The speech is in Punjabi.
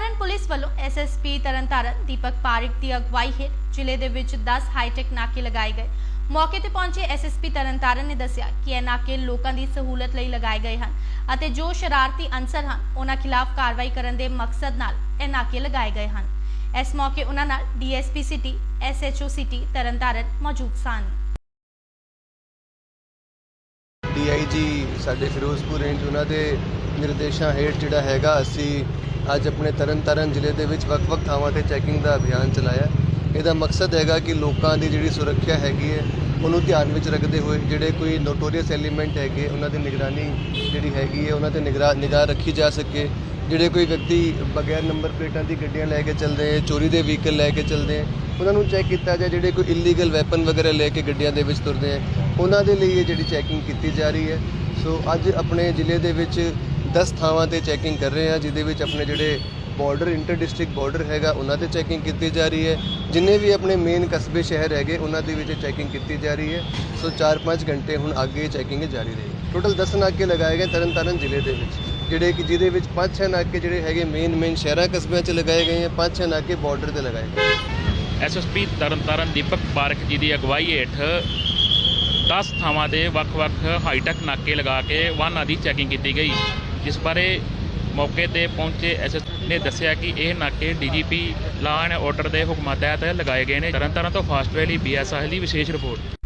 ਤਰਨਤਾਰਨ ਪੁਲਿਸ ਵੱਲੋਂ ਐਸਐਸਪੀ ਤਰਨਤਾਰਨ ਦੀਪਕ ਪਾਰਿਕ ਦੀ ਅਗਵਾਈ ਹੇਠ ਜ਼ਿਲ੍ਹੇ ਦੇ ਵਿੱਚ 10 ਹਾਈਟੈਕ ਨਾਕੇ ਲਗਾਏ ਗਏ। ਮੌਕੇ ਤੇ ਪਹੁੰਚੇ ਐਸਐਸਪੀ ਤਰਨਤਾਰਨ ਨੇ ਦੱਸਿਆ ਕਿ ਇਹ ਨਾਕੇ ਲੋਕਾਂ ਦੀ ਸਹੂਲਤ ਲਈ ਲਗਾਏ ਗਏ ਹਨ ਅਤੇ ਜੋ ਸ਼ਰਾਰਤੀ ਅਨਸਰ ਹਨ, ਉਹਨਾਂ ਖਿਲਾਫ ਕਾਰਵਾਈ ਕਰਨ ਦੇ ਮਕਸਦ ਨਾਲ ਇਹ ਨਾਕੇ ਲਗਾਏ ਗਏ ਹਨ। ਇਸ ਮੌਕੇ ਉਹਨਾਂ ਨਾਲ DSP city SHO city Tarn Taran ਮੌਜੂਦ ਸਨ। ਡੀਆਈਜੀ ਸਾਡੇ ਫਿਰੋਜ਼ਪੁਰ ਰੇਂਜ ਉਹਨਾਂ ਦੇ ਨਿਰਦੇਸ਼ਾਂ ਹੇਠ ਜਿਹੜਾ ਹੈਗਾ, ਅਸੀਂ ਅੱਜ ਆਪਣੇ ਤਰਨਤਾਰਨ ਜ਼ਿਲ੍ਹੇ ਦੇ ਵਿੱਚ ਵੱਖ-ਵੱਖ ਥਾਵਾਂ ਤੇ ਚੈਕਿੰਗ ਦਾ ਅਭਿਆਨ ਚਲਾਇਆ ਇਹਦਾ ਮਕਸਦ ਹੈਗਾ ਕਿ ਲੋਕਾਂ ਦੀ ਜਿਹੜੀ ਸੁਰੱਖਿਆ ਹੈਗੀ ਹੈ, ਉਹਨੂੰ ਧਿਆਨ ਵਿੱਚ ਰੱਖਦੇ ਹੋਏ ਜਿਹੜੇ ਕੋਈ ਨੋਟੋਰੀਅਸ ਐਲੀਮੈਂਟ ਹੈਗੇ, ਉਹਨਾਂ ਦੀ ਨਿਗਰਾਨੀ ਜਿਹੜੀ ਹੈਗੀ ਹੈ, ਉਹਨਾਂ ਤੇ ਨਿਗਰਾ, ਨਿਗਾਹ ਰੱਖੀ ਜਾ ਸਕੇ। ਜਿਹੜੇ ਕੋਈ ਵਿਅਕਤੀ ਬਗੈਰ ਨੰਬਰ ਪਲੇਟਾਂ ਦੀ ਗੱਡੀਆਂ ਲੈ ਕੇ ਚੱਲਦੇ ਹੈ, ਚੋਰੀ ਦੇ ਵਹੀਕਲ ਲੈ ਕੇ ਚੱਲਦੇ ਹੈ, ਉਹਨਾਂ ਨੂੰ ਚੈੱਕ ਕੀਤਾ ਜਾਏ, ਜਿਹੜੇ ਕੋਈ ਇਲੀਗਲ ਵੈਪਨ ਵਗੈਰਾ ਲੈ ਕੇ ਗੱਡੀਆਂ ਦੇ ਵਿੱਚ ਤੁਰਦੇ ਹੈ, ਉਹਨਾਂ ਦੇ ਲਈ ਇਹ ਜਿਹੜੀ ਚੈਕਿੰਗ ਕੀਤੀ ਜਾ ਰਹੀ ਹੈ। ਸੋ ਅੱਜ ਆਪਣੇ ਜ਼ਿਲ੍ਹੇ ਦੇ ਵਿੱਚ 10 ਥਾਵਾਂ ਤੇ ਚੈਕਿੰਗ ਕਰ ਰਹੇ ਹਾਂ, ਜਿਹਦੇ ਵਿੱਚ ਆਪਣੇ ਜਿਹੜੇ ਬਾਰਡਰ ਇੰਟਰ ਡਿਸਟ੍ਰਿਕਟ ਬਾਰਡਰ ਹੈਗਾ, ਉਹਨਾਂ ਤੇ ਚੈਕਿੰਗ ਕੀਤੀ ਜਾ ਰਹੀ ਹੈ। ਜਿੰਨੇ ਵੀ ਆਪਣੇ ਮੇਨ ਕਸਬੇ, ਸ਼ਹਿਰ ਹੈਗੇ, ਉਹਨਾਂ ਦੇ ਵਿੱਚ ਚੈਕਿੰਗ ਕੀਤੀ ਜਾ ਰਹੀ ਹੈ। ਸੋ 4-5 ਘੰਟੇ ਹੁਣ ਅੱਗੇ ਚੈਕਿੰਗ ਜਾਰੀ ਰਹੇਗੀ। ਟੋਟਲ 10 ਨਾਕੇ ਲਗਾਏ ਗਏ ਤਰਨਤਾਰਨ ਜ਼ਿਲ੍ਹੇ ਦੇ ਵਿੱਚ, ਜਿਹੜੇ ਕਿ ਜਿਹਦੇ ਵਿੱਚ 5-6 ਨਾਕੇ ਜਿਹੜੇ ਹੈਗੇ ਮੇਨ ਮੇਨ ਸ਼ਹਿਰਾਂ, ਕਸਬਿਆਂ 'ਚ ਲਗਾਏ ਗਏ ਹੈ 5-6 ਨਾਕੇ ਬਾਰਡਰ ਤੇ ਲਗਾਏ ਗਏ ਐਸਐਸਪੀ ਤਰਨਤਾਰਨ ਦੀਪਕ ਪਾਰਕ ਜੀ ਦੀ ਅਗਵਾਈ ਹੇਠ 10 ਥਾਵਾਂ 'ਤੇ ਵੱਖ-ਵੱਖ ਹਾਈਟੈਕ ਨਾਕੇ ਲਗਾ ਕੇ ਵਾਹਨਾਂ ਦੀ ਚੈਕਿੰਗ ਕੀਤੀ ਗਈ। ਜਿਸ ਬਾਰੇ ਮੌਕੇ ਤੇ ਪਹੁੰਚੇ ਐਸਐਸ ਨੇ ਦੱਸਿਆ ਕਿ ਇਹ ਨਾਕੇ ਡੀਜੀਪੀ ਲਾਅ ਐਂਡ ਆਰਡਰ ਦੇ ਹੁਕਮਾਂ ਤਹਿਤ ਲਗਾਏ ਗਏ ਨੇ। ਤਰਨਤਾਰਨ ਤੋਂ ਫਾਸਟ ਵੈਲੀ ਬੀਐਸਐਲ ਦੀ ਵਿਸ਼ੇਸ਼ ਰਿਪੋਰਟ।